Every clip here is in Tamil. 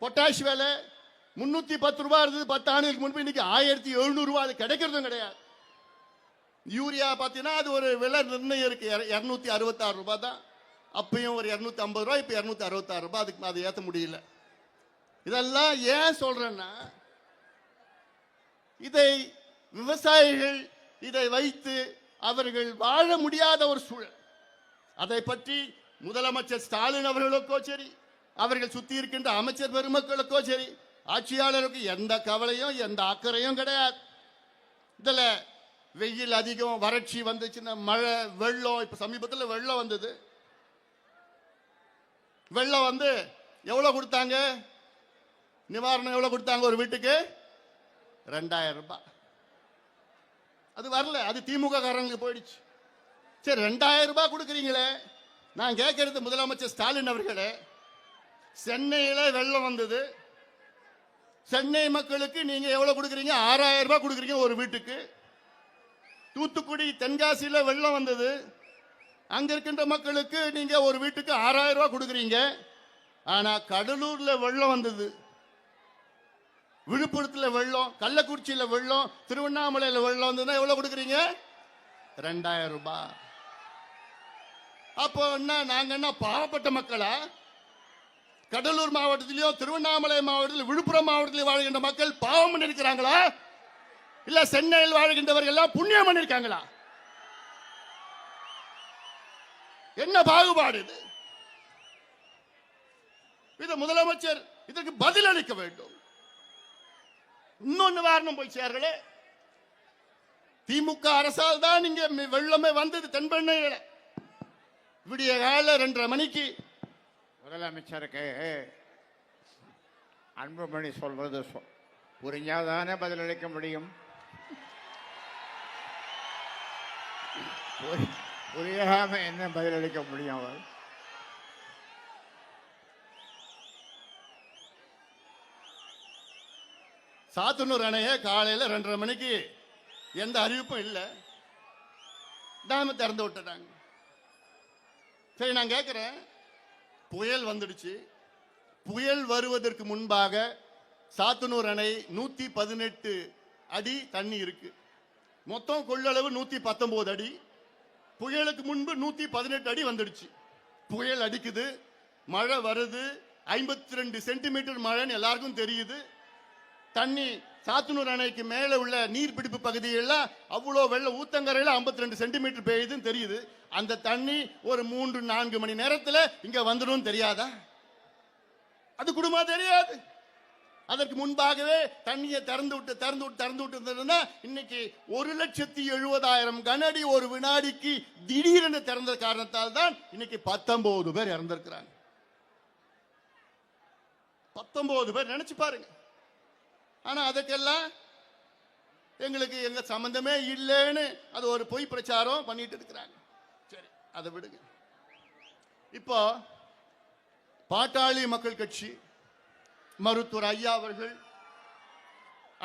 பொட்டாஷ் விலை முன்னூத்தி பத்து ரூபாய் இருந்தது பத்து ஆண்டுகளுக்கு முன்பு. இன்னைக்கு ஆயிரத்தி எழுநூறு ரூபாய். அது கிடைக்கிறதும் கிடையாது. யூரியா பார்த்தீங்கன்னா அது ஒரு விலை நிர்ணயம் இருக்கு. இரநூத்தி அறுபத்தாறு ரூபாய் தான். அப்பயும் ஒரு இரநூத்தி ஐம்பது ரூபாய் இப்போ இரநூத்தி அறுபத்தாறு ரூபாய். அதுக்கு அதை ஏற்ற முடியல. இதெல்லாம் ஏன் சொல்றேன்னா இதை விவசாயிகள் இதை வைத்து அவர்கள் வாழ முடியாத ஒரு சூழல். அதை பற்றி முதலமைச்சர் ஸ்டாலின் அவர்களுக்கோ சரி அவர்கள் சுத்தி இருக்கின்ற அமைச்சர் பெருமக்களுக்கோ சரி ஆட்சியாளருக்கு எந்த கவலையும் எந்த அக்கறையும் கிடையாது. இதுல வெயில் அதிகம் வறட்சி வந்துச்சுன்னா மழை வெள்ளம் இப்ப சமீபத்தில் வெள்ளம் வந்தது. வெள்ளம் வந்து எவ்வளவு கொடுத்தாங்க? நிவாரணம் எவ்வளவு கொடுத்தாங்க ஒரு வீட்டுக்கு? ரெண்டாயிரம் ரூபாய். அது வரல அது திமுக காரங்களுக்கு போயிடுச்சு. சரி ரெண்டாயிரம் ரூபாய் கொடுக்குறீங்களே. நான் கேட்கறது முதலமைச்சர் ஸ்டாலின் அவர்களே. சென்னையில வெள்ளம் வந்தது. சென்னை மக்களுக்கு நீங்க எவ்வளவு கொடுக்குறீங்க? ஆறாயிரம் ரூபாய் கொடுக்குறீங்க ஒரு வீட்டுக்கு. தூத்துக்குடி தென்காசியில வெள்ளம் வந்தது. அங்க இருக்கின்ற மக்களுக்கு நீங்க ஒரு வீட்டுக்கு ஆறாயிரம் ரூபாய் கொடுக்குறீங்க. ஆனா கடலூர்ல வெள்ளம் வந்தது. விழுப்புரத்தில் வெள்ளம் கள்ளக்குறிச்சியில வெள்ளம் திருவண்ணாமலையில வெள்ளம் வந்ததுன்னா எவ்வளவு கொடுக்குறீங்க? ரெண்டாயிரம் ரூபாய். அப்போ என்ன நாங்க என்ன பாவப்பட்ட மக்களா? கடலூர் மாவட்டத்திலயோ திருவண்ணாமலை மாவட்டத்தில் விழுப்புரம் மாவட்டத்தில் வாழ்கின்ற மக்கள் பாவம் பண்ணிருக்கிறாங்களா? இல்ல சென்னையில் வாழ்கின்றவர்கள் எல்லாம் புண்ணியம் பண்ணிருக்காங்களா? என்ன பாகுபாடு இது? இது முதலமைச்சர் இதற்கு பதில் அளிக்க வேண்டும். இன்னொன்னு வாரணம் போய் சேர்களே திமுக அரசால் தான் இங்க வெள்ளமே வந்தது தென்பெண்ணையில விடிய கால ரெண்டரை மணிக்கு முதலமைச்சருக்கு அன்புமணி சொல்றது சொ- புரிஞ்சாதானே பதிலளிக்க முடியும்? புரியாம என்ன பதிலளிக்க முடியும் அவர்? சாத்தனூர் அணைய காலையில் ரெண்டரை மணிக்கு எந்த அறிவிப்பும் இல்லை. டேம திறந்து விட்டுட்டாங்க. சரி நான் கேட்குறேன் புயல் வந்துடுச்சு. புயல் வருவதற்கு முன்பாக சாத்தனூர் அணை நூற்றி பதினெட்டு அடி தண்ணி இருக்கு. மொத்தம் கொள்ளளவு நூற்றி பத்தொம்போது அடி. புயலுக்கு முன்பு நூற்றி பதினெட்டு அடி வந்துடுச்சு. புயல் அடிக்குது. மழை வருது. ஐம்பத்தி ரெண்டு சென்டிமீட்டர் மழைன்னு எல்லாருக்கும் தெரியுது. தண்ணி சாத்தனூர் அணைக்கு மேலே உள்ள நீர்பிடிப்பு பகுதியெல்லாம் அவ்வளோ வெள்ள ஊத்தங்கரையில் 52 ரெண்டு சென்டிமீட்டர் பெய்யுதுன்னு தெரியுது. அந்த தண்ணி ஒரு மூன்று நான்கு மணி நேரத்தில் இங்கே வந்துடும் தெரியாதா? அது குடும்பமா தெரியாது. அதற்கு முன்பாகவே தண்ணியை திறந்து விட்டு திறந்து விட்டு திறந்து விட்டு இருந்ததுன்னா இன்னைக்கு ஒரு லட்சத்தி எழுபதாயிரம் கனடி ஒரு வினாடிக்கு திடீரென திறந்த காரணத்தால் தான் இன்னைக்கு பத்தொன்பது பேர் இறந்திருக்கிறாங்க. பத்தொன்பது பேர் நினைச்சு பாருங்க. ஆனால் அதுக்கெல்லாம் எங்களுக்கு எங்க சம்பந்தமே இல்லைன்னு அது ஒரு பொய் பிரச்சாரம் பண்ணிட்டு இருக்கிறாங்க. சரி அதை விடுங்க. இப்போ பாட்டாளி மக்கள் கட்சி மருத்துவர் ஐயா அவர்கள்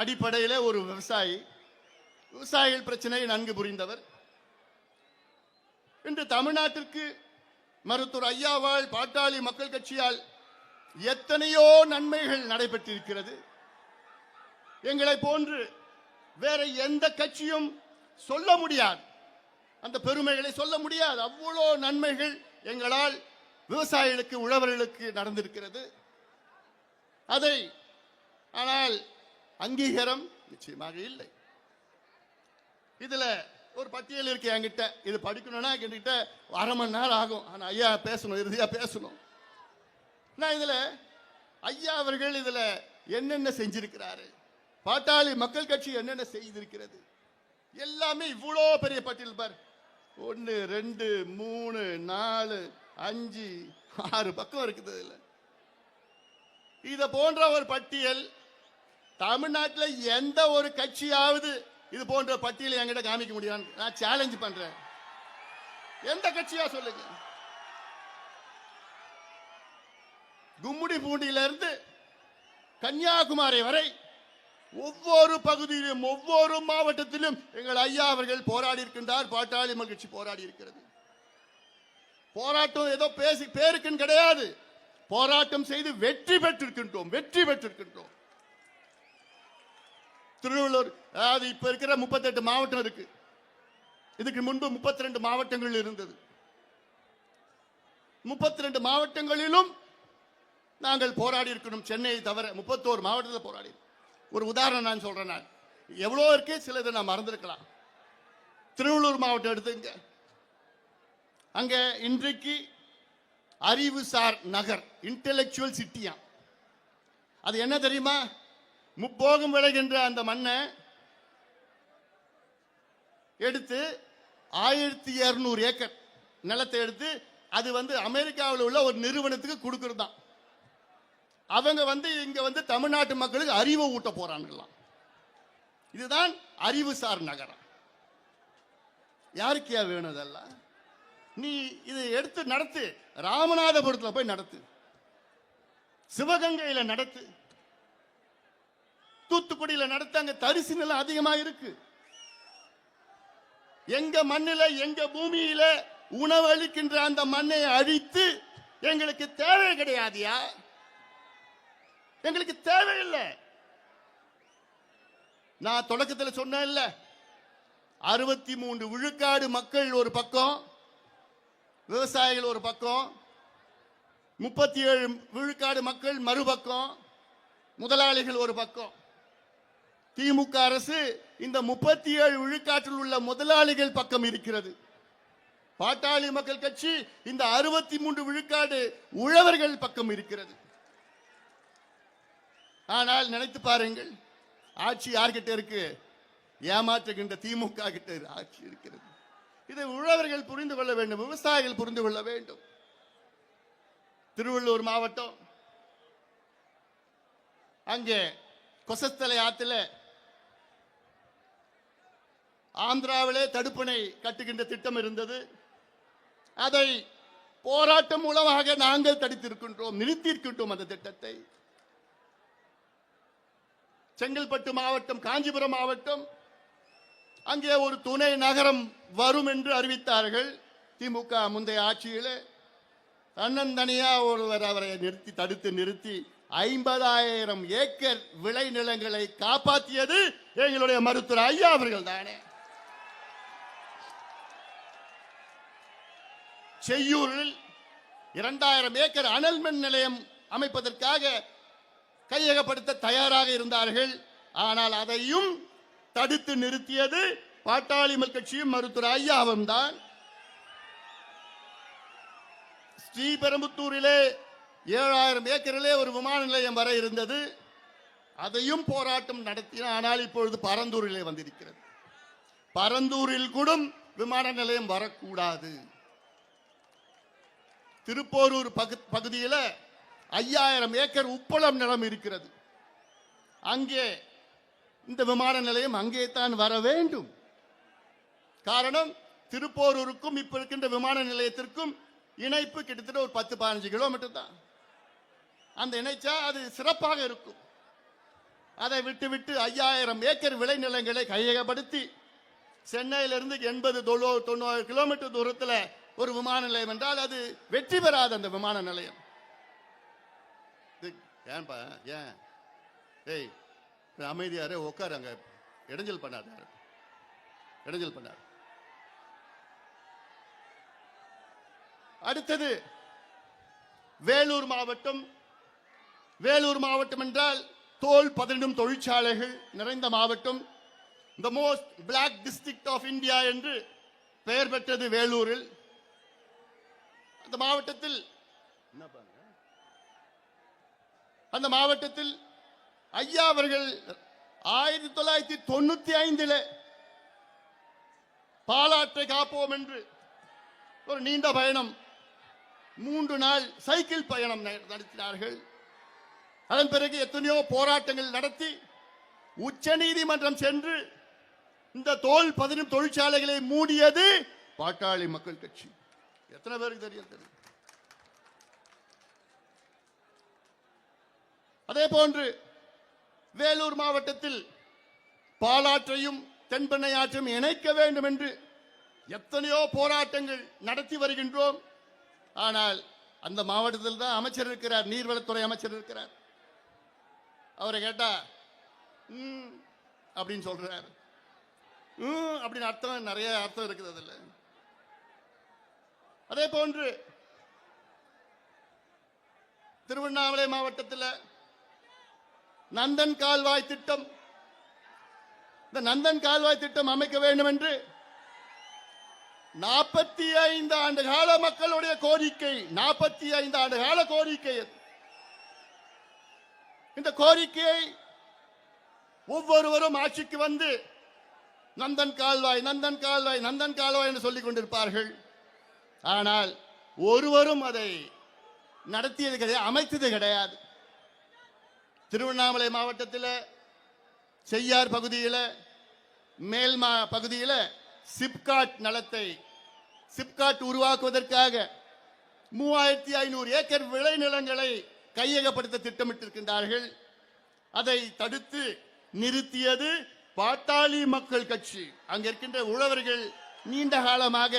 அடிப்படையில் ஒரு விவசாயி விவசாயிகள் பிரச்சனையை நன்கு புரிந்தவர். இன்று தமிழ்நாட்டிற்கு மருத்துவர் ஐயாவால் பாட்டாளி மக்கள் கட்சியால் எத்தனையோ நன்மைகள் நடைபெற்றிருக்கிறது. எங்களை போன்று வேற எந்த கட்சியும் சொல்ல முடியாது. அந்த பெருமைகளை சொல்ல முடியாது. அவ்வளோ நன்மைகள் எங்களால் விவசாயிகளுக்கு உழவர்களுக்கு நடந்திருக்கிறது. அதை ஆனால் அங்கீகாரம் நிச்சயமாக இல்லை. இதுல ஒரு பட்டியல் இருக்கு என்கிட்ட. இது படிக்கணும்னா என்கிட்ட அரை மணி நேரம் ஆகும். ஆனா ஐயா பேசணும் இறுதியா பேசணும். நான் இதுல ஐயா அவர்கள் இதுல என்னென்ன செஞ்சிருக்கிறாரு? பாட்டாளி மக்கள் கட்சி என்னென்ன செய்திருக்கிறது? எல்லாமே இவ்வளோ பெரிய பட்டியல் பார். ஒன்று ரெண்டு மூணு நாலு அஞ்சு ஆறு பக்கம் இருக்குது இதில். இதை போன்ற ஒரு பட்டியல் தமிழ்நாட்டில் எந்த ஒரு கட்சியாவது இது போன்ற பட்டியலை என்கிட்ட காமிக்க முடியாது நான் சேலஞ்சு பண்றேன். எந்த கட்சியா சொல்லுங்க? கும்முடி பூண்டியில இருந்து கன்னியாகுமரி வரை ஒவ்வொரு பகுதியிலும் ஒவ்வொரு மாவட்டத்திலும் எங்கள் ஐயா அவர்கள் போராடி இருக்கின்றார் பாட்டாளி மகிழ்ச்சி போராடி இருக்கிறது. போராட்டம் ஏதோ பேசி பேருக்குன்னு கிடையாது. போராட்டம் செய்து வெற்றி பெற்றிருக்கின்றோம் வெற்றி பெற்றிருக்கின்றோம். திருவள்ளூர் அதாவது இப்ப இருக்கிற முப்பத்தெட்டு மாவட்டம் இருக்கு. இதுக்கு முன்பு முப்பத்தி ரெண்டு மாவட்டங்கள் இருந்தது. முப்பத்தி ரெண்டு மாவட்டங்களிலும் நாங்கள் போராடி இருக்கணும் சென்னையை தவிர முப்பத்தோரு மாவட்டத்தில் போராடி இருக்கோம். ஒரு உதாரணம் நான் சொல்றேன் நான். எவ்வளோ இருக்கு? சிலது நான் மறந்துருக்கலாம். திருவள்ளூர் மாவட்டம் எடுத்துங்க. அங்கே இன்றைக்கு அறிவுசார் நகர் இன்டெலெக்சுவல் சிட்டியா அது என்ன தெரியுமா? முப்போகம் விளைகின்ற அந்த மண்ணை எடுத்து ஆயிரத்தி இரநூறு ஏக்கர் நிலத்தை எடுத்து அது வந்து அமெரிக்காவில் உள்ள ஒரு நிறுவனத்துக்கு கொடுக்குறது தான் அவங்க வந்து இங்க வந்து தமிழ்நாட்டு மக்களுக்கு அறிவை ஊட்ட போறாங்களாம் இதுதான் அறிவுசார் நகரம். யாருக்கியா வேணும் இதெல்லாம்? நீ இதை எடுத்து நடத்து. ராமநாதபுரத்தில் போய் நடத்து. சிவகங்கையில் நடத்து. தூத்துக்குடியில் நடத்து. அங்க தரிசு நிலம் அதிகமா இருக்கு. எங்க மண்ணில எங்க பூமியில உணவளிக்கின்ற அந்த மண்ணை அழித்து எங்களுக்கு தேவை கிடையாதியா? எங்களுக்கு தேவையில்லை. நான் தொடக்கத்தில் சொன்னேன்ல அறுபத்தி மூன்று விழுக்காடு மக்கள் ஒரு பக்கம் விவசாயிகள் ஒரு பக்கம் முப்பத்தி ஏழு விழுக்காடு மக்கள் மறுபக்கம் முதலாளிகள் ஒரு பக்கம். திமுக அரசு இந்த முப்பத்தி ஏழு விழுக்காட்டில் உள்ள முதலாளிகள் பக்கம் இருக்கிறது. பாட்டாளி மக்கள் கட்சி இந்த அறுபத்தி மூன்று விழுக்காடு உழவர்கள் பக்கம் இருக்கிறது. ஆனால் நினைத்து பாருங்கள் ஆட்சி யார்கிட்ட இருக்கு? ஏமாற்றுகின்ற திமுக கிட்ட ஆட்சி இருக்கிறது. இதை உழவர்கள் புரிந்து கொள்ள வேண்டும் விவசாயிகள் புரிந்து கொள்ள வேண்டும். திருவள்ளூர் மாவட்டம். அங்கே கொசத்தலை ஆத்துல ஆந்திராவிலே தடுப்பணை கட்டுகின்ற திட்டம் இருந்தது. அதை போராட்டம் மூலமாக நாங்கள் தடுத்திருக்கின்றோம் நிறுத்தியிருக்கின்றோம் அந்த திட்டத்தை. செங்கல்பட்டு மாவட்டம் காஞ்சிபுரம் மாவட்டம். அங்கே ஒரு துணை நகரம் வரும் என்று அறிவித்தார்கள் திமுக முந்தைய ஆட்சியில். தன்னந்தனியா ஒருவர் அவரை நிறுத்தி தடுத்து நிறுத்தி ஐம்பதாயிரம் ஏக்கர் விளைநிலங்களை காப்பாற்றியது எங்களுடைய மருத்துவர் ஐயா அவர்கள் தானே. செய்யூரில் இரண்டாயிரம் ஏக்கர் அனல் மின் நிலையம் அமைப்பதற்காக கையகப்படுத்த தயாராக இருந்தார்கள். ஆனால் அதையும் தடுத்து நிறுத்தியது பாட்டாளி மக்கள் கட்சியும் மருத்துவர் ஐயாவும் தான் ஸ்ரீபெரும்புத்தூரிலே ஏழாயிரம் ஏக்கரிலே ஒரு விமான நிலையம் வர இருந்தது. அதையும் போராட்டம் நடத்தின ஆனால் இப்பொழுது பரந்தூரிலே வந்திருக்கிறது. பரந்தூரில் கூட விமான நிலையம் வரக்கூடாது. திருப்போரூர் பகு- பகுதியில் ஐயாயிரம் ஏக்கர் உப்பளம் நிலம் இருக்கிறது. அங்கே இந்த விமான நிலையம் அங்கே தான் வர வேண்டும். காரணம் திருப்போரூருக்கும் இப்ப இருக்கின்ற விமான நிலையத்திற்கும் இணைப்பு கிட்டத்தட்ட ஒரு பத்து பதினஞ்சு கிலோமீட்டர் தான். அந்த இணைச்சா அது சிறப்பாக இருக்கும். அதை விட்டுவிட்டு ஐயாயிரம் ஏக்கர் விளைநிலங்களை கையகப்படுத்தி சென்னையிலிருந்து எண்பது தொண்ணூறு கிலோமீட்டர் தூரத்தில் ஒரு விமான நிலையம் என்றால் அது வெற்றி பெறாது அந்த விமான நிலையம். ஏன்பா ஏன்? ஏய் அமைதியாரே உட்காரு அங்க இடைஞ்சல் பண்ணாத. இடைஞ்சல் பண்ணார் அடுத்தது வேலூர் மாவட்டம். வேலூர் மாவட்டம் என்றால் தோல் பதினெண்டும் தொழிற்சாலைகள் நிறைந்த மாவட்டம். The most black district of India என்று பெயர் பெற்றது வேலூரில். அந்த மாவட்டத்தில் என்னப்பா? அந்த மாவட்டத்தில் ஐயா அவர்கள் ஆயிரத்தி தொள்ளாயிரத்தி தொண்ணூத்தி ஐந்தில் பாலாற்றை காப்போம் என்று ஒரு நீண்ட பயணம் மூன்று நாள் சைக்கிள் பயணம் ந- நடத்தினார்கள். அதன் பிறகு எத்தனையோ போராட்டங்கள் நடத்தி உச்ச நீதிமன்றம் சென்று இந்த தோல் பதினும் தொழிற்சாலைகளை மூடியது பாட்டாளி மக்கள் கட்சி. எத்தனை பேருக்கு தெரியும் தெரியும்? அதே போன்று வேலூர் மாவட்டத்தில் பாலாற்றையும் தென்பெண்ணை ஆற்றையும் இணைக்க வேண்டும் என்று எத்தனையோ போராட்டங்கள் நடத்தி வருகின்றோம். ஆனால் அந்த மாவட்டத்தில் தான் அமைச்சர் இருக்கிறார் நீர்வளத்துறை அமைச்சர் இருக்கிறார். அவரை கேட்டா ம் அப்படின்னு சொல்றார். ம் அப்படின்னு அர்த்தம் நிறைய அர்த்தம் இருக்குது அதில். அதே போன்று திருவண்ணாமலை மாவட்டத்தில் நந்தன் கால்வாய் திட்டம். இந்த நந்தன் கால்வாய் திட்டம் அமைக்க வேண்டும் என்று நாற்பத்தி ஐந்து ஆண்டு கால மக்களுடைய கோரிக்கை நாற்பத்தி ஐந்து ஆண்டு கால கோரிக்கை இந்த கோரிக்கையை ஒவ்வொருவரும் ஆட்சிக்கு வந்து நந்தன் கால்வாய் நந்தன் கால்வாய் நந்தன் கால்வாய் என்று சொல்லிக் கொண்டிருப்பார்கள். ஆனால் ஒருவரும் அதை நடத்தியது கிடையாது அமைத்தது கிடையாது. திருவண்ணாமலை மாவட்டத்தில் செய்யார் பகுதியில் மேல்மா பகுதியில் சிப்காட் நலத்தை சிப்காட் உருவாக்குவதற்காக மூவாயிரத்தி ஐநூறு ஏக்கர் விளைநிலங்களை கையகப்படுத்த திட்டமிட்டிருக்கின்றார்கள். அதை தடுத்து நிறுத்தியது பாட்டாளி மக்கள் கட்சி. அங்க இருக்கின்ற உழவர்கள் நீண்ட காலமாக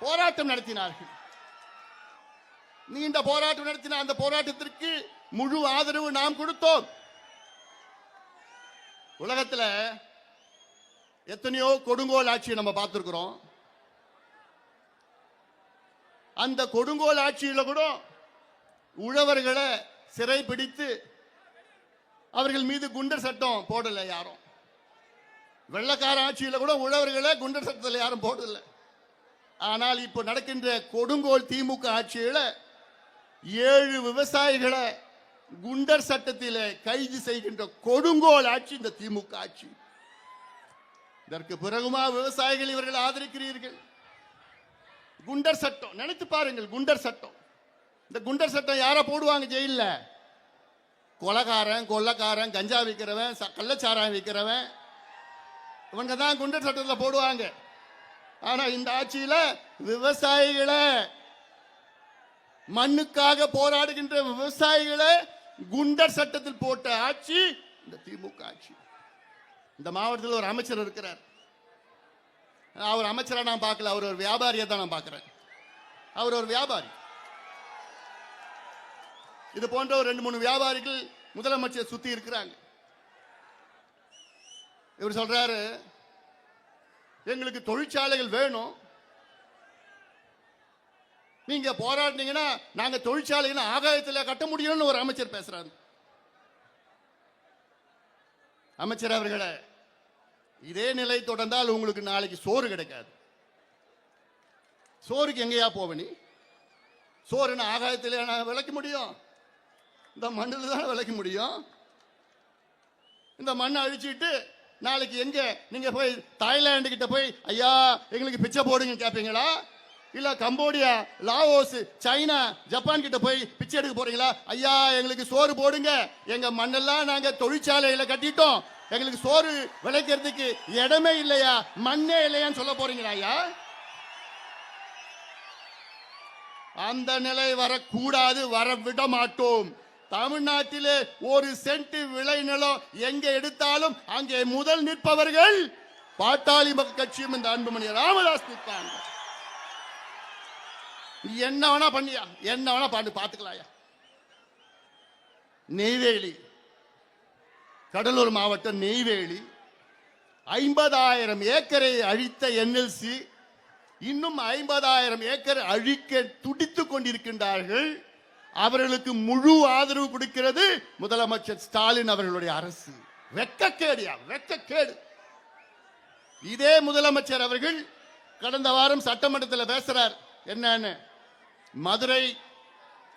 போராட்டம் நடத்தினார்கள். நீண்ட போராட்டம் நடத்தின அந்த போராட்டத்திற்கு முழு ஆதரவு நாம் கொடுத்தோம். உலகத்தில் எத்தனையோ கொடுங்கோல் ஆட்சியை நம்ம பார்த்துருக்குறோம். அந்த கொடுங்கோல் ஆட்சியில் கூட உழவர்களை சிறை பிடித்து அவர்கள் மீது குண்டர் சட்டம் போடலை யாரும். வெள்ளக்கார ஆட்சியில் கூட உழவர்களை குண்டர் சட்டத்தில் யாரும் போடலை. ஆனால் இப்போ நடக்கின்ற கொடுங்கோல் திமுக ஆட்சியில் ஏழு விவசாயிகளை குண்டர் சட்டத்தில் கைது செய்கின்ற கொடுங்கோல் ஆட்சி இந்த திமுக ஆட்சி. இதற்கு பிறகுமா விவசாயிகள் இவர்கள் ஆதரிக்கிறீர்கள்? குண்டர் சட்டம் நினைத்து பாருங்கள் குண்டர் சட்டம். இந்த குண்டர் சட்டம் யார போடுவாங்க ஜெயில்ல? கொலகாரன் கொள்ளக்காரன் கஞ்சா விற்கிறவன் ச- கள்ளச்சாராயம் விற்கிறவன் இவங்க தான் குண்டர் சட்டத்தில் போடுவாங்க. ஆனா இந்த ஆட்சியில விவசாயிகளை மண்ணுக்காக போராடுகின்ற விவசாயிகளை குண்டர் சட்டத்தில் போட்ட ஆட்சி இந்த திமுக ஆட்சி. இந்த மாவட்டத்தில் ஒரு அமைச்சர் இருக்கிறார். அவர் அமைச்சரை நான் பார்க்கல அவர் ஒரு வியாபாரியை தான் நான் பார்க்குறேன். அவர் ஒரு வியாபாரி. இது போன்ற ஒரு ரெண்டு மூணு வியாபாரிகள் முதலமைச்சர் சுத்தி இருக்கிறாங்க. இவர் சொல்றாரு எங்களுக்கு தொழிற்சாலைகள் வேணும் நீங்க போராடினீங்கன்னா நாங்க தொழிற்சாலைகளை ஆகாயத்தில் கட்ட முடியும்னு ஒரு அமைச்சர் பேசுறாரு. அமைச்சர் அவர்களே இதே நிலை தொடர்ந்தால் உங்களுக்கு நாளைக்கு சோறு கிடைக்காது. சோறுக்கு எங்கேயா போவ நீ சோறுன்னு ஆகாயத்தில் நான் விளைக்க முடியும்? இந்த மண்ணில் தான் விளைக்க முடியும்? இந்த மண்ணை அழிச்சிட்டு நாளைக்கு எங்க? நீங்க போய் தாய்லாந்து கிட்ட போய் ஐயா எங்களுக்கு பிச்சை போடுங்க கேட்பீங்களா இல்ல கம்போடியா லாவோஸ் சைனா ஜப்பான் கிட்ட போய் பிச்சை எடுக்க போறீங்களா? ஐயா எங்களுக்கு சோறு போடுங்க. எங்க மண்ணெல்லாம் நாங்க தொழிற்சாலையில கட்டிட்டோம். எங்களுக்கு சோறு விளைக்கிறதுக்கு இடமே இல்லையா? மண்ணே இல்லையான்னு சொல்ல போறீங்களா ஐயா? அந்த நிலை வரக்கூடாது வர விட மாட்டோம். தமிழ்நாட்டிலே ஒரு சென்ட் விளை நிலம் எங்க எடுத்தாலும் அங்கே முதல் நிற்பவர்கள் பாட்டாளி மக்கள் கட்சியும் இந்த அன்புமணி ராமதாஸ் நிற்பாங்க. நீ என்ன வேணா பண்ணியா? என்ன வேணா பண்ணு பார்த்துக்கலாயா நெய்வேலி. கடலூர் மாவட்டம் நெய்வேலி. ஐம்பதாயிரம் ஏக்கரை அழித்த என்எல்சி. இன்னும் ஐம்பதாயிரம் ஏக்கர் அழிக்க துடித்துக் கொண்டிருக்கின்றார்கள். அவர்களுக்கு முழு ஆதரவு கொடுக்கிறது முதலமைச்சர் ஸ்டாலின் அவர்களுடைய அரசு. வெக்கக்கேடியா? வெக்கக்கேடு. இதே முதலமைச்சர் அவர்கள் கடந்த வாரம் சட்டமன்றத்தில் பேசுறார். என்னன்னு? மதுரை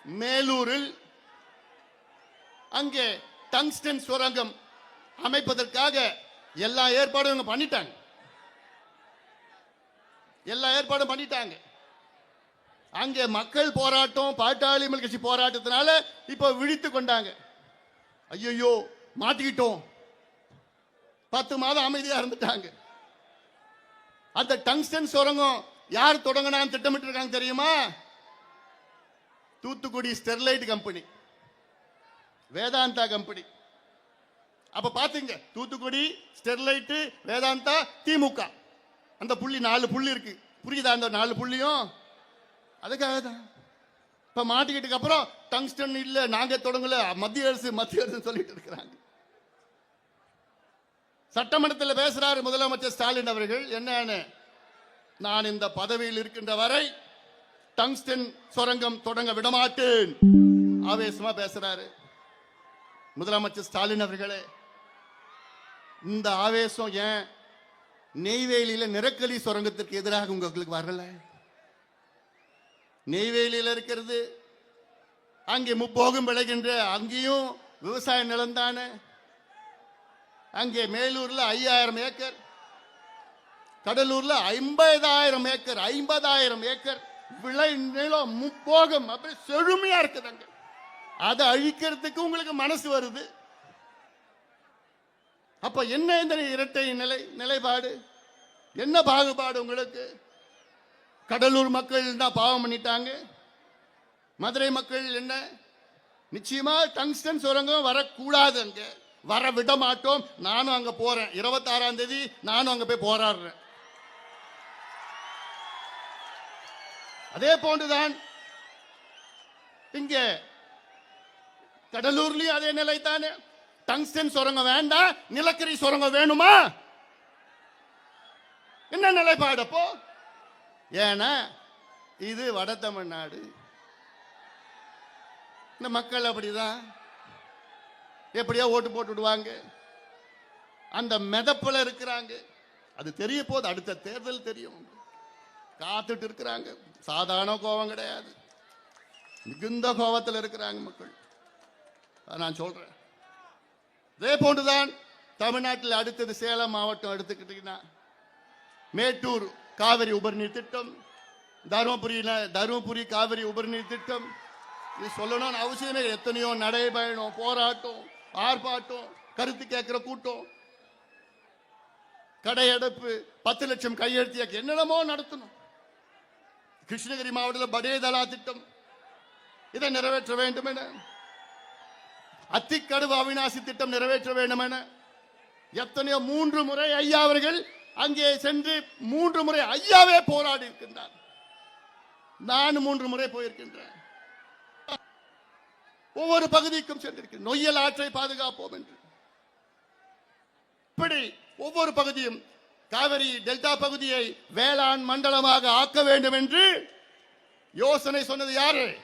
மேலூரில் அங்கே டங்ஸ்டன் சுரங்கம் அமைப்பதற்காக எல்லா ஏற்பாடும் இவங்க பண்ணிட்டாங்க. எல்லா ஏற்பாடும் பண்ணிட்டாங்க. அங்கே மக்கள் போராட்டம் பாட்டாளி மக்கள் கட்சி போராட்டத்தினால இப்போ விழித்து கொண்டாங்க. ஐயோ மாட்டிக்கிட்டோம். பத்து மாதம் அமைதியா இருந்துட்டாங்க. அந்த டங்ஸ்டன் சுரங்கம் யார் தொடங்கினான்னு திட்டமிட்டு இருக்காங்க தெரியுமா? Thoothukudi Sterlite company. Vedanta company. அப்ப பாத்தீங்க தூத்துக்குடி ஸ்டெர்லைட் வேதாந்தா திமுக. அந்த புள்ளி நாலு புள்ளி இருக்கு. புரியுதா அந்த நாலு புள்ளியும்? அதுக்காக தான். இப்ப மாட்டிக்கிட்டுக்கு அப்புறம் டங்ஸ்டன் இல்ல நாங்க தொடங்கல மத்திய அரசு மத்திய அரசு சொல்லிட்டு இருக்கிறாங்க. சட்டமன்றத்தில் பேசுறாரு முதலமைச்சர் ஸ்டாலின் அவர்கள். என்னன்னு? நான் இந்த பதவியில் இருக்கின்ற வரை டங்ஸ்டன் சுரங்கம் தொடங்க விடமாட்டேன். ஆவேசமா பேசுறாரு. முதலமைச்சர் ஸ்டாலின் அவர்களே இந்த ஆவேசம் ஏன் நெய்வேலியில நிறக்கலி சுரங்கத்திற்கு எதிராக உங்களுக்கு வரல? நெய்வேலியில இருக்கிறது அங்கே முப்போகம் விளைகின்ற அங்கேயும் விவசாய நிலம் தானே? அங்கே மேலூர்ல ஐயாயிரம் ஏக்கர் கடலூர்ல ஐம்பதாயிரம் ஏக்கர் ஐம்பதாயிரம் ஏக்கர். விளை நிலம் முப்போகம். அப்படி செழுமையா இருக்குதுங்க அதை அழிக்கிறதுக்கு உங்களுக்கு மனசு வருது. அப்ப என்ன இந்த இரட்டை நிலை நிலைப்பாடு? என்ன பாகுபாடு உங்களுக்கு? கடலூர் மக்கள் தான் பாவம் பண்ணிட்டாங்க? மதுரை மக்கள் என்ன? நிச்சயமா டங்ஸ்டன் சுரங்கம் வரக்கூடாது அங்க. வர விட மாட்டோம். நானும் அங்க போறேன். இருபத்தாறாம் தேதி நானும் அங்க போய் போராடுறேன். அதே போன்றுதான் இங்கே கடலூர்லயும் அதே நிலை தானே டங்ஸ்டன் சுரங்கம் வேண்டாம் நிலக்கரி சுரங்கம் வேணுமா? என்ன நிலைப்பாடு அப்போ? ஏன்னா இது வட தமிழ்நாடு. இந்த மக்கள் அப்படிதான். எப்படியோ ஓட்டு போட்டு விடுவாங்க. அந்த மெதப்பில் இருக்கிறாங்க. அது தெரிய போது அடுத்த தேர்தல் தெரியும். காத்துட்டு இருக்கிறாங்க. சாதாரண கோபம் கிடையாது. மிகுந்த கோபத்தில் இருக்கிறாங்க மக்கள். நான் சொல்றேன். இதே போன்றுதான் தமிழ்நாட்டில் அடுத்தது சேலம் மாவட்டம் எடுத்துக்கிட்டீங்கன்னா மேட்டூர் காவிரி உபரிநீர் திட்டம் தருமபுரி தருமபுரி காவிரி உபரிநீர் திட்டம் இது சொல்லணும்னு அவசியமே எத்தனையோ நடைபயணம் போராட்டம் ஆர்ப்பாட்டம் கருத்து கேட்கிற கூட்டம். கடையடைப்பு பத்து லட்சம் கையெழுத்தியாக்கு என்னென்னமோ நடத்தணும். கிருஷ்ணகிரி மாவட்டத்தில் படேதலா திட்டம். இதை நிறைவேற்ற வேண்டும் என அத்திக்கடுவு அவிநாசி திட்டம் நிறைவேற்ற வேண்டும் என எத்தனையோ மூன்று முறை ஐயா அவர்கள் அங்கே சென்று மூன்று முறை ஐயாவே போராடி இருக்கின்றார். நான் மூன்று முறை போயிருக்கின்றேன். ஒவ்வொரு பகுதிக்கும் சென்றிருக்கிறேன். நொய்யல் ஆற்றை பாதுகாப்போம் என்று. இப்படி ஒவ்வொரு பகுதியும் காவிரி டெல்டா பகுதியை வேளாண் மண்டலமாக ஆக்க வேண்டும் என்று யோசனை சொன்னது யாரு?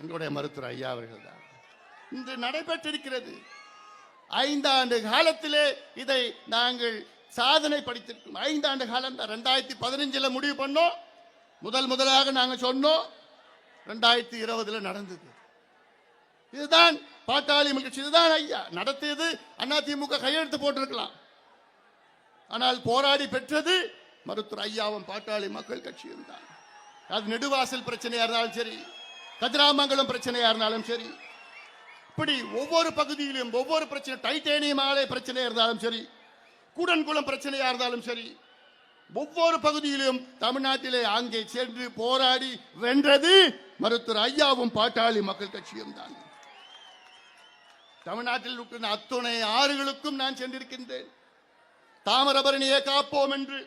எங்களுடைய மருத்துவர் ஐயா அவர்கள் தான் இன்று நடைபெற்றிருக்கிறது. ஐந்தாண்டு காலத்திலே இதை நாங்கள் சாதனை படித்திருக்கோம். ஐந்தாண்டு காலம் தான். ரெண்டாயிரத்தி பதினஞ்சில் முடிவு பண்ணோம். முதல் முதலாக நாங்கள் சொன்னோம். ரெண்டாயிரத்தி இருபதுல நடந்தது. இதுதான் பாட்டாளி மகிழ்ச்சி. இதுதான் ஐயா. நடத்தியது அதிமுக கையெழுத்து போட்டிருக்கலாம். ஆனால் போராடி பெற்றது மருத்துவர் ஐயாவும் பாட்டாளி மக்கள் கட்சியும் தான். அது நெடுவாசல் பிரச்சனையா இருந்தாலும் சரி கதிராமங்கலம் பிரச்சனையா இருந்தாலும் சரி இப்படி ஒவ்வொரு பகுதியிலும் ஒவ்வொரு பிரச்சனை டைட்டேனியம் ஆலை பிரச்சனையா இருந்தாலும் சரி கூடன்குளம் பிரச்சனையா இருந்தாலும் சரி ஒவ்வொரு பகுதியிலும் தமிழ்நாட்டிலே அங்கே சென்று போராடி வென்றது மருத்துவர் ஐயாவும் பாட்டாளி மக்கள் கட்சியும் தான். தமிழ்நாட்டில் இருக்கிற அத்துணை ஆறுகளுக்கும் நான் சென்றிருக்கின்றேன். தாமிரபரணியை காப்போம் என்று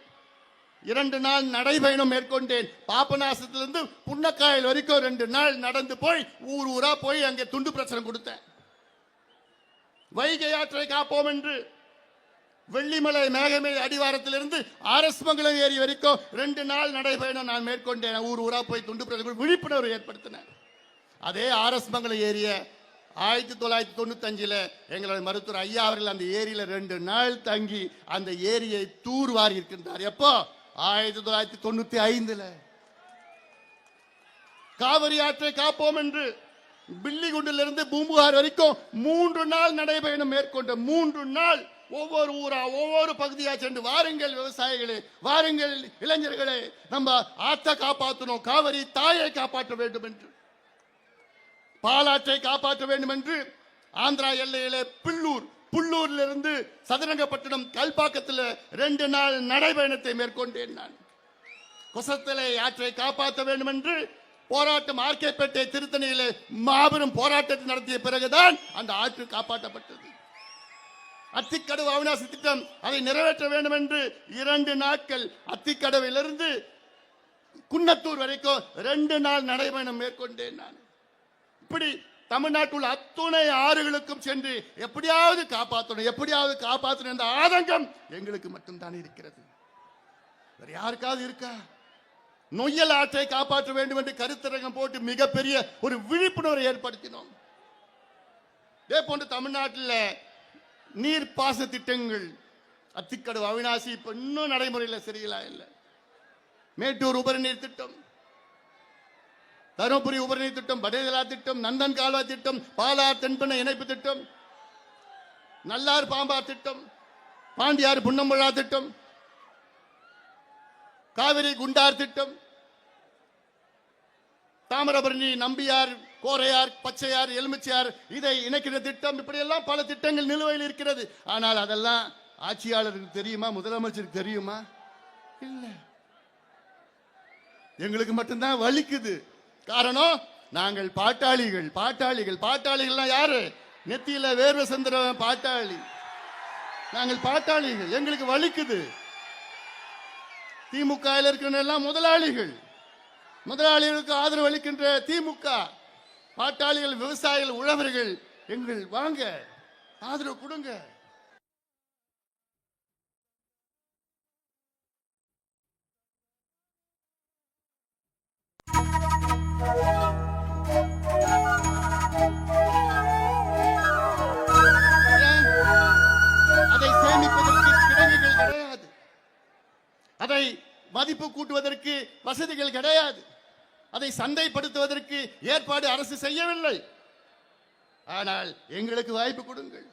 இரண்டு நாள் நடைபயணம் மேற்கொண்டேன். பாபநாசத்திலிருந்து புன்னக்காயல் வரைக்கும் ரெண்டு நாள் நடந்து போய் ஊர் ஊரா போய் அங்கே துண்டு பிரச்சனை கொடுத்தேன். வைகை ஆற்றை காப்போம் என்று வெள்ளிமலை மேகமேல் அடிவாரத்திலிருந்து ஆர்எஸ் ஏரி வரைக்கும் ரெண்டு நாள் நடைபயணம் நான் மேற்கொண்டேன். ஊர் ஊரா போய் துண்டு பிரச்சனை விழிப்புணர்வு ஏற்படுத்தினேன் அதே ஆர்எஸ் ஏரியை ஆயிரத்தி தொள்ளாயிரத்தி தொண்ணூத்தஞ்சில் எங்களுடைய மருத்துவர் ஐயா அவர்கள் அந்த ஏரியில் ரெண்டு நாள் தங்கி அந்த ஏரியை தூர்வாரி இருக்கின்றார். எப்போ? ஆயிரத்தி தொள்ளாயிரத்தி தொண்ணூத்தி ஐந்துல. காவிரி ஆற்றை காப்போம் என்று பில்லிகுண்டிலிருந்து பூம்புகார் வரைக்கும் மூன்று நாள் நடைபயணம் மேற்கொண்ட மூன்று நாள் ஒவ்வொரு ஊரா ஒவ்வொரு பகுதியா சென்று வாருங்கள் விவசாயிகளே வாருங்கள் இளைஞர்களே நம்ம ஆற்றை காப்பாற்றணும் காவிரி தாயை காப்பாற்ற வேண்டும் என்று. பாலாற்றை காப்பாற்ற வேண்டும் என்று ஆந்திரா எல்லையிலே பில்லூர் புல்லூரிலிருந்து சதுரங்கப்பட்டினம் கல்பாக்கத்தில் ரெண்டு நாள் நடைபயணத்தை மேற்கொண்டேன் நான். கொசத்தலை ஆற்றை காப்பாற்ற வேண்டும் என்று போராட்டம் ஆர்கேப்பேட்டை திருத்தணியிலே மாபெரும் போராட்டத்தை நடத்திய பிறகுதான் அந்த ஆற்று காப்பாற்றப்பட்டது. அத்திக்கடவு அவிநாசி திட்டம் அதை நிறைவேற்ற வேண்டும் என்று இரண்டு நாட்கள் அத்திக்கடவிலிருந்து குன்னத்தூர் வரைக்கும் ரெண்டு நாள் நடைபயணம் மேற்கொண்டேன் நான். இப்படி தமிழ்நாட்டுள்ள அத்துணை ஆறுகளுக்கும் சென்று எப்படியாவது காப்பாற்றணும் எப்படியாவது காப்பாற்றணும் என்ற ஆதங்கம் எங்களுக்கு மட்டும்தான் இருக்கிறது. வேற யாருக்காவது இருக்கா? நொய்யல் ஆற்றை காப்பாற்ற வேண்டும் என்று கருத்தரங்கம் போட்டு மிகப்பெரிய ஒரு விழிப்புணர்வை ஏற்படுத்தினோம். இதே போன்று தமிழ்நாட்டில் நீர்ப்பாசன திட்டங்கள் அத்திக்கடவு அவினாசி இப்ப இன்னும் நடைமுறையில் சரியிலா இல்லை. மேட்டூர் உபரி நீர் திட்டம் தருமபுரி உபரிநீர் திட்டம் படைதலா திட்டம் நந்தன் கால்வாய் திட்டம் பாலார் தென்பெண்ணை இணைப்பு திட்டம் நல்லார் பாம்பார் திட்டம் பாண்டியார் புன்னம்பழா திட்டம் காவிரி குண்டார் திட்டம் தாமிரபரணி நம்பியார் கோரையார் பச்சையார் எலுமிச்சையார் இதை இணைக்கிற திட்டம். இப்படியெல்லாம் பல திட்டங்கள் நிலுவையில் இருக்கிறது. ஆனால் அதெல்லாம் ஆட்சியாளருக்கு தெரியுமா? முதலமைச்சருக்கு தெரியுமா? இல்லை. எங்களுக்கு மட்டும்தான் வலிக்குது. காரணம் நாங்கள் பாட்டாளிகள் பாட்டாளிகள். பாட்டாளிகள்லாம் யாரு? நெத்தியில வேர்வை சந்திரன் பாட்டாளி. நாங்கள் பாட்டாளிகள். எங்களுக்கு வலிக்குது. திமுக இருக்கிற எல்லாம் முதலாளிகள். முதலாளிகளுக்கு ஆதரவு அளிக்கின்ற திமுக. பாட்டாளிகள் விவசாயிகள் உழவர்கள் எங்கள் வாங்க. ஆதரவு கொடுங்க. அதை சேமிப்பதற்கு கிடங்குகள் கிடையாது. அதை மதிப்பு கூட்டுவதற்கு வசதிகள் கிடையாது. அதை சந்தைப்படுத்துவதற்கு ஏற்பாடு அரசு செய்யவில்லை. ஆனால் எங்களுக்கு வாய்ப்பு கொடுங்கள்.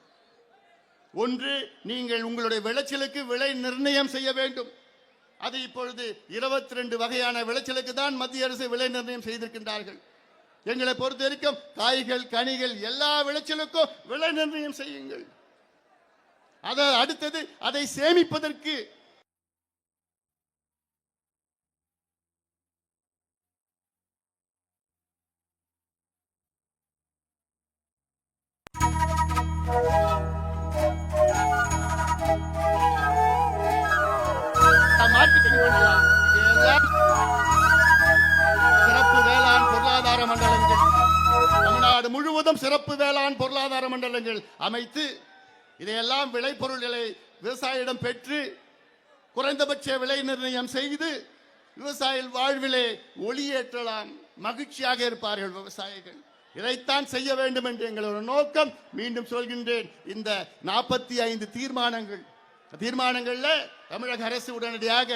ஒன்று நீங்கள் உங்களுடைய விளைச்சலுக்கு விலை நிர்ணயம் செய்ய வேண்டும். அது இப்பொழுது இருபத்தி ரெண்டு வகையான விளைச்சலுக்கு தான் மத்திய அரசு விலை நிர்ணயம் செய்திருக்கின்றார்கள். எங்களை பொறுத்த வரைக்கும் காய்கள் கனிகள் எல்லா விளைச்சலுக்கும் விலை நிர்ணயம் செய்யுங்கள். அதை அடுத்தது அதை சேமிப்பதற்கு மார்க்கெட்டிங் சிறப்பு வேளாண் பொருளாதார மண்டலங்கள். தமிழ்நாடு முழுவதும் சிறப்பு வேளாண் பொருளாதார மண்டலங்கள் அமைத்து இதையெல்லாம் விளைபொருள்களை விவசாயிடம் பெற்று குறைந்தபட்ச விலை நிர்ணயம் செய்து விவசாயிகள் வாழ்விலே ஒளியேற்றலாம் மகிழ்ச்சியாக இருப்பார்கள் விவசாயிகள். இதைத்தான் செய்ய வேண்டும் என்று எங்களோட நோக்கம். மீண்டும் சொல்கின்றேன் இந்த நாற்பத்தி ஐந்து தீர்மானங்கள். தீர்மானங்களில் தமிழக அரசு உடனடியாக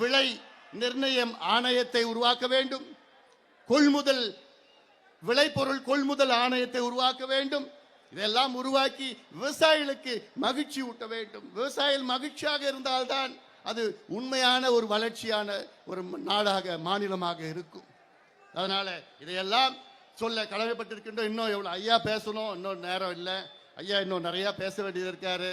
விலை நிர்ணயம் ஆணையத்தை உருவாக்க வேண்டும். கொள்முதல் விளைபொருள் கொள்முதல் ஆணையத்தை உருவாக்க வேண்டும். இதெல்லாம் உருவாக்கி விவசாயிகளுக்கு மகிழ்ச்சி ஊட்ட வேண்டும். விவசாயிகள் மகிழ்ச்சியாக இருந்தால்தான் அது உண்மையான ஒரு வளர்ச்சியான ஒரு நாடாக மாநிலமாக இருக்கும். அதனால இதையெல்லாம் சொல்ல கடமைப்பட்டிருக்கின்றோம் இன்னும் எவ்வளோ ஐயா பேசணும் இன்னும் நேரம் இல்லை. ஐயா இன்னும் நிறையா பேச வேண்டியது இருக்காரு.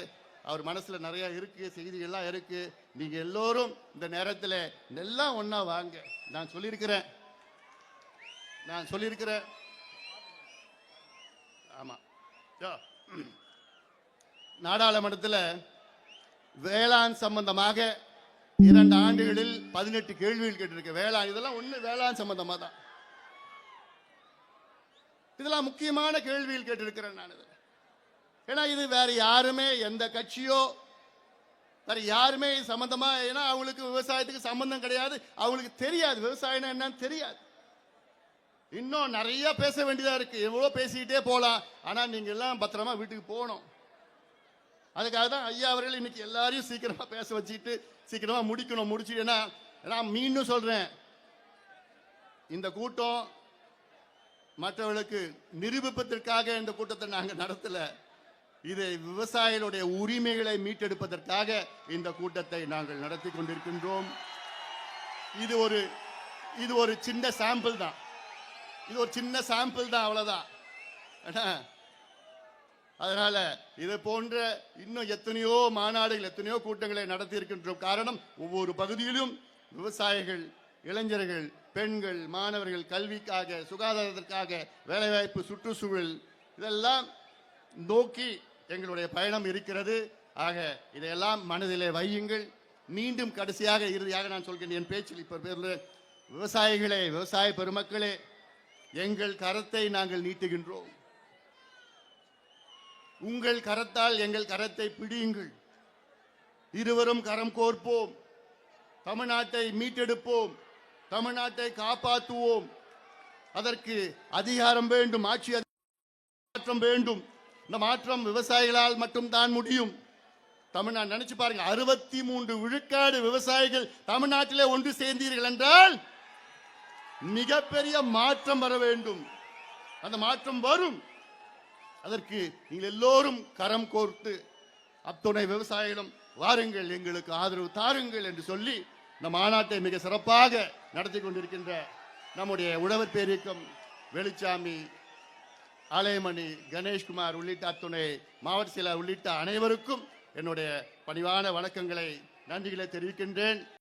அவர் மனசில் நிறையா இருக்குது செய்திகள்லாம் இருக்குது நீங்க எல்லோரும் இந்த நேரத்தில் எல்லாம் ஒன்னா வாங்க. நான் சொல்லியிருக்கிறேன். நான் சொல்லியிருக்கிறேன். ஆமா. நாடாளுமன்றத்தில் வேளாண் சம்பந்தமாக இரண்டு ஆண்டுகளில் பதினெட்டு கேள்விகள் கேட்டிருக்க வேளாண் இதெல்லாம் ஒண்ணு வேளாண் சம்பந்தமா தான். இதெல்லாம் முக்கியமான கேள்விகள் கேட்டிருக்கிறேன் நான் ஏன்னா இது வேற யாருமே எந்த கட்சியோ வேற யாருமே இது சம்பந்தமா ஏன்னா அவங்களுக்கு விவசாயத்துக்கு சம்பந்தம் கிடையாது. அவங்களுக்கு தெரியாது. விவசாயம்னா என்னன்னு தெரியாது. இன்னும் நிறைய பேச வேண்டியதா இருக்கு. எவ்வளோ பேசிக்கிட்டே போகலாம். ஆனால் நீங்க எல்லாம் பத்திரமா வீட்டுக்கு போகணும். அதுக்காக தான் ஐயா அவர்கள் இன்னைக்கு எல்லாரையும் சீக்கிரமா பேச வச்சுட்டு சீக்கிரமா முடிக்கணும். முடிச்சுட்டேன்னா நான் மீண்டும் சொல்றேன். இந்த கூட்டம் மற்றவர்களுக்கு நிரூபிப்பதற்காக இந்த கூட்டத்தை நாங்கள் நடத்தலை. இது விவசாயிகளுடைய உரிமைகளை மீட்டெடுப்பதற்காக இந்த கூட்டத்தை நாங்கள் நடத்தி கொண்டிருக்கின்றோம். இது ஒரு இது ஒரு சின்ன சாம்பிள் தான். இது ஒரு சின்ன சாம்பிள் தான் அவ்வளோதான் அதனால இது போன்ற இன்னும் எத்தனையோ மாநாடுகள் எத்தனையோ கூட்டங்களை நடத்தி இருக்கின்றோம். காரணம் ஒவ்வொரு பகுதியிலும் விவசாயிகள் இளைஞர்கள் பெண்கள் மாணவர்கள் கல்விக்காக சுகாதாரத்திற்காக வேலைவாய்ப்பு சுற்றுச்சூழல் இதெல்லாம் நோக்கி எங்களுடைய பயணம் இருக்கிறது. ஆக இதையெல்லாம் மனதிலே வையுங்கள். மீண்டும் கடைசியாக இறுதியாக நான் சொல்கிறேன் என் பேச்சில் இப்போ பேரில் விவசாயிகளே விவசாய பெருமக்களே எங்கள் கரத்தை நாங்கள் நீட்டுகின்றோம். உங்கள் கரத்தால் எங்கள் கரத்தை பிடியுங்கள். இருவரும் கரம் கோர்ப்போம். தமிழ்நாட்டை மீட்டெடுப்போம். தமிழ்நாட்டை காப்பாற்றுவோம். அதற்கு அதிகாரம் வேண்டும் ஆட்சி மாற்றம் வேண்டும். இந்த மாற்றம் விவசாயிகளால் மட்டும் தான் முடியும். தமிழ்நாடு நினைச்சு பாருங்க அறுபத்தி மூன்று விழுக்காடு விவசாயிகள் தமிழ்நாட்டிலே ஒன்று சேர்ந்தீர்கள் என்றால் மிகப்பெரிய மாற்றம் வர வேண்டும். அந்த மாற்றம் வரும். அதற்கு நீங்கள் எல்லோரும் கரம் கோர்த்து அத்துணை விவசாயிகளும் வாருங்கள் எங்களுக்கு ஆதரவு தாருங்கள் என்று சொல்லி இந்த மாநாட்டை மிக சிறப்பாக நடத்தி கொண்டிருக்கின்ற நம்முடைய உழவர் பேரியக்கம் வெளிச்சாமி ஆலயமணி கணேஷ்குமார் உள்ளிட்ட அத்துணை மாவட்ட செயலர் உள்ளிட்ட அனைவருக்கும் என்னுடைய பணிவான வணக்கங்களை நன்றிகளை தெரிவிக்கின்றேன்.